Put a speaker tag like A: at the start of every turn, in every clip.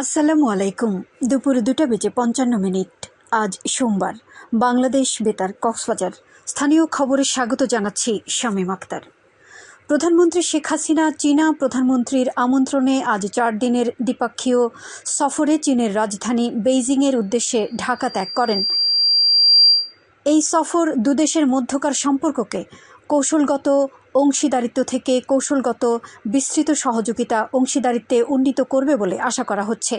A: আসসালামু আলাইকুম। দুপুর দুটা বেজে পঞ্চান্ন মিনিট। আজ সোমবার। বাংলাদেশ বেতার, কক্সবাজার। স্থানীয় খবরে স্বাগত জানাচ্ছি শামীম আক্তার। প্রধানমন্ত্রী শেখ হাসিনা চীনা প্রধানমন্ত্রীর আমন্ত্রণে আজ চার দিনের দ্বিপাক্ষীয় সফরে চীনের রাজধানী বেইজিংয়ের উদ্দেশ্যে ঢাকা ত্যাগ করেন। এই সফর দুদেশের মধ্যকার সম্পর্ককে কৌশলগত অংশীদারিত্ব থেকে কৌশলগত বিস্তৃত সহযোগিতা অংশীদারিত্বে উন্নীত করবে বলে আশা করা হচ্ছে।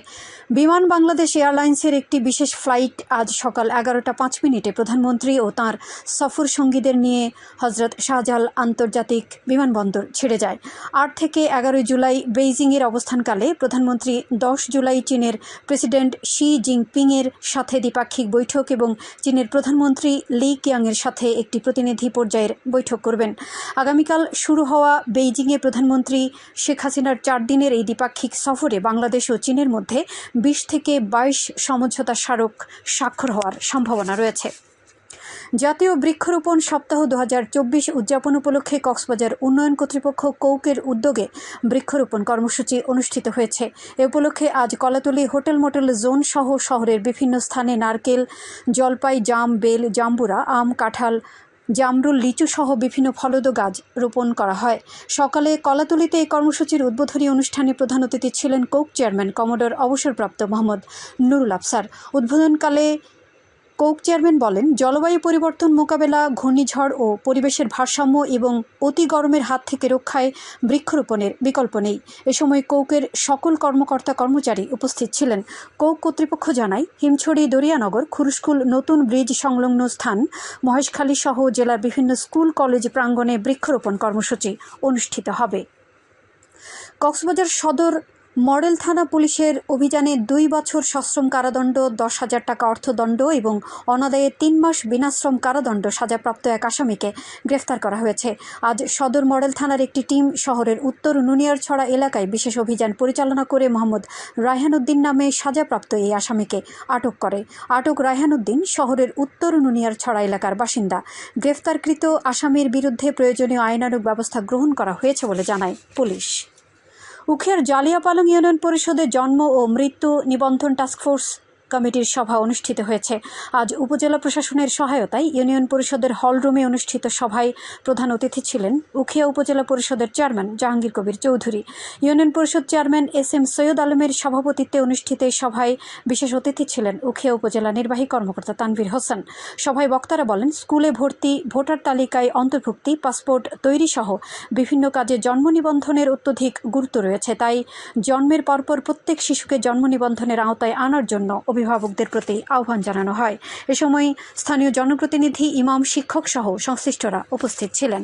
A: বিমান বাংলাদেশ এয়ারলাইন্সের একটি বিশেষ ফ্লাইট আজ সকাল এগারোটা পাঁচ মিনিটে প্রধানমন্ত্রী ও তাঁর সফর সঙ্গীদের নিয়ে হজরত শাহজালাল আন্তর্জাতিক বিমানবন্দর ছেড়ে যায়। আট থেকে এগারোই জুলাই বেইজিংয়ের অবস্থানকালে প্রধানমন্ত্রী, দশ জুলাই চীনের প্রেসিডেন্ট শি জিনপিংয়ের সাথে দ্বিপাক্ষিক বৈঠক এবং চীনের প্রধানমন্ত্রী লি কিয়াংয়ের সাথে একটি প্রতিনিধি পর্যায়ের বৈঠক করবেন। আগামীকাল শুরু হওয়া বেইজিংয়ে প্রধানমন্ত্রী শেখ হাসিনার চার দিনের এই দ্বিপাক্ষিক সফরে বাংলাদেশ ও চীনের মধ্যে বিশ থেকে বাইশ সমঝোতা স্মারক স্বাক্ষর হওয়ার সম্ভাবনা রয়েছে। জাতীয় বৃক্ষরোপণ সপ্তাহ দু হাজার চব্বিশ উদযাপন উপলক্ষে কক্সবাজার উন্নয়ন কর্তৃপক্ষ কৌকের উদ্যোগে বৃক্ষরোপণ কর্মসূচি অনুষ্ঠিত হয়েছে। এ উপলক্ষে আজ কলাতলি হোটেল মোটেল জোন সহ শহরের বিভিন্ন স্থানে নারকেল, জলপাই, জাম, বেল, জাম্বুরা, আম, কাঁঠাল জামরুল, লিচু সহ বিভিন্ন ফলদ গাছ রোপণ করা হয়। সকালে কলাতলিতে এই কর্মসূচির উদ্বোধনী অনুষ্ঠানে প্রধান অতিথি ছিলেন কোক চেয়ারম্যান, কমোডর অবসরপ্রাপ্ত মোহাম্মদ নুরুল আফসার। উদ্বোধনকালে কোক চেয়ারম্যান বলেন, জলবায়ু পরিবর্তন মোকাবেলা, ঘূর্ণিঝড় ও পরিবেশের ভারসাম্য এবং অতি গরমের হাত থেকে রক্ষায় বৃক্ষরোপণের বিকল্প নেই। এ সময় কৌকের সকল কর্মকর্তা কর্মচারী উপস্থিত ছিলেন। কৌক কর্তৃপক্ষ জানায়, হিমছড়ি দরিয়ানগর খুরুস্কুল নতুন ব্রিজ সংলগ্ন স্থান, মহেশখালী সহ জেলার বিভিন্ন স্কুল, কলেজ প্রাঙ্গণে বৃক্ষরোপণ কর্মসূচি অনুষ্ঠিত হবে। কক্সবাজার সদর মডেল থানা পুলিশের অভিযানে দুই বছর সশ্রম কারাদণ্ড, দশ হাজার টাকা অর্থদণ্ড এবং অনাদায়ে তিন মাস বিনাশ্রম কারাদণ্ড সাজাপ্রাপ্ত এক আসামিকে গ্রেফতার করা হয়েছে। আজ সদর মডেল থানার একটি টিম শহরের উত্তর নুনিয়ারছড়া এলাকায় বিশেষ অভিযান পরিচালনা করে মোহাম্মদ রায়হানুদ্দিন নামে সাজাপ্রাপ্ত এই আসামিকে আটক করে। আটক রায়হানুদ্দিন শহরের উত্তর নুনিয়ারছড়া এলাকার বাসিন্দা। গ্রেফতারকৃত আসামির বিরুদ্ধে প্রয়োজনীয় আইনানুগ ব্যবস্থা গ্রহণ করা হয়েছে বলে জানায় পুলিশ। উখিয়ার জালিয়াপালং ইউনিয়ন পরিষদের জন্ম ও মৃত্যু নিবন্ধন টাস্কফোর্স কমিটির সভা অনুষ্ঠিত হয়েছে। আজ উপজেলা প্রশাসনের সহায়তায় ইউনিয়ন পরিষদের হলরুমে অনুষ্ঠিত সভায় প্রধান অতিথি ছিলেন উখিয়া উপজেলা পরিষদের chairman Jahangir Kabir Chowdhury. Union parishad chairman S M Syed আলমের সভাপতিত্বে অনুষ্ঠিত এই সভায় বিশেষ অতিথি ছিলেন উখিয়া উপজেলা নির্বাহী কর্মকর্তা তানভীর হোসেন। সভায় বক্তারা বলেন, স্কুলে ভর্তি, ভোটার তালিকায় অন্তর্ভুক্তি, পাসপোর্ট তৈরি সহ বিভিন্ন কাজে জন্ম নিবন্ধনের অত্যধিক গুরুত্ব রয়েছে। তাই জন্মের পরপর প্রত্যেক শিশুকে জন্ম নিবন্ধনের আওতায় আনার জন্য অভিভাবকদের প্রতি আহ্বান জানানো হয়। এ সময় স্থানীয় জনপ্রতিনিধি, ইমাম, শিক্ষক সহ সংশ্লিষ্টরা উপস্থিত ছিলেন।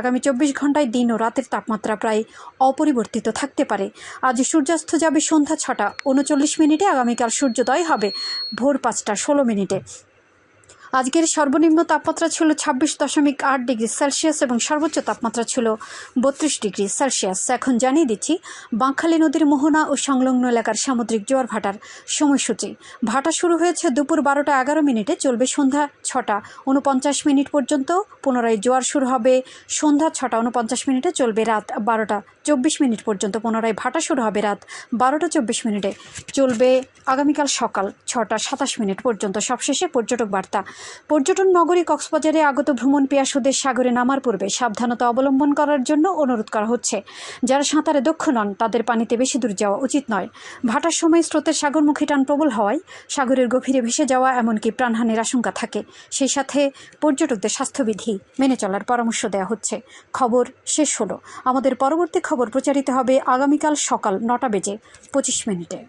A: আগামী চব্বিশ ঘন্টায় দিন ও রাতের তাপমাত্রা প্রায় অপরিবর্তিত থাকতে পারে। আজ সূর্যাস্ত যাবে সন্ধ্যা ছটা। উনচল্লিশ মিনিটে আগামীকাল সূর্যোদয় হবে ভোর পাঁচটা ষোলো মিনিটে। আজকের সর্বনিম্ন তাপমাত্রা ছিল ছাব্বিশ দশমিক আট ডিগ্রি সেলসিয়াস এবং সর্বোচ্চ তাপমাত্রা ছিল বত্রিশ ডিগ্রি সেলসিয়াস। এখন জানিয়ে দিচ্ছি, বাঁকখালী নদীর মোহনা ও সংলগ্ন এলাকার সামুদ্রিক জোয়ার ভাটার সময়সূচি। ভাটা শুরু হয়েছে দুপুর বারোটা এগারো মিনিটে, চলবে সন্ধ্যা ছটা উনপঞ্চাশ মিনিট পর্যন্ত। পুনরায় জোয়ার শুরু হবে সন্ধ্যা ছটা উনপঞ্চাশ মিনিটে, চলবে রাত বারোটা চব্বিশ মিনিট পর্যন্ত পুনরায় ভাটা শুরু হবে রাত বারোটা চব্বিশ মিনিটে। চলবে আগামীকাল সকাল ছটা সাতাশ মিনিট পর্যন্ত। সবশেষে পর্যটক বার্তা। পর্যটন নগরী কক্সবাজারে আগত ভ্রমণ পেয়াসুদের সাগরে নামার পূর্বে সাবধানতা অবলম্বন করার জন্য অনুরোধ করা হচ্ছে। যারা সাঁতারে দক্ষ নন, তাদের পানিতে বেশি দূর যাওয়া উচিত নয়। ভাটার সময় স্রোতের সাগরমুখী টান প্রবল হওয়ায় সাগরের গভীরে ভেসে যাওয়া এমনকি প্রাণহানির আশঙ্কা থাকে। সেই সাথে পর্যটকদের স্বাস্থ্যবিধি মেনে চলার পরামর্শ দেওয়া হচ্ছে। খবর শেষ হলো। আমাদের পরবর্তী খবর প্রচারিত হবে আগামীকাল সকাল নটা বেজে পঁচিশ মিনিটে।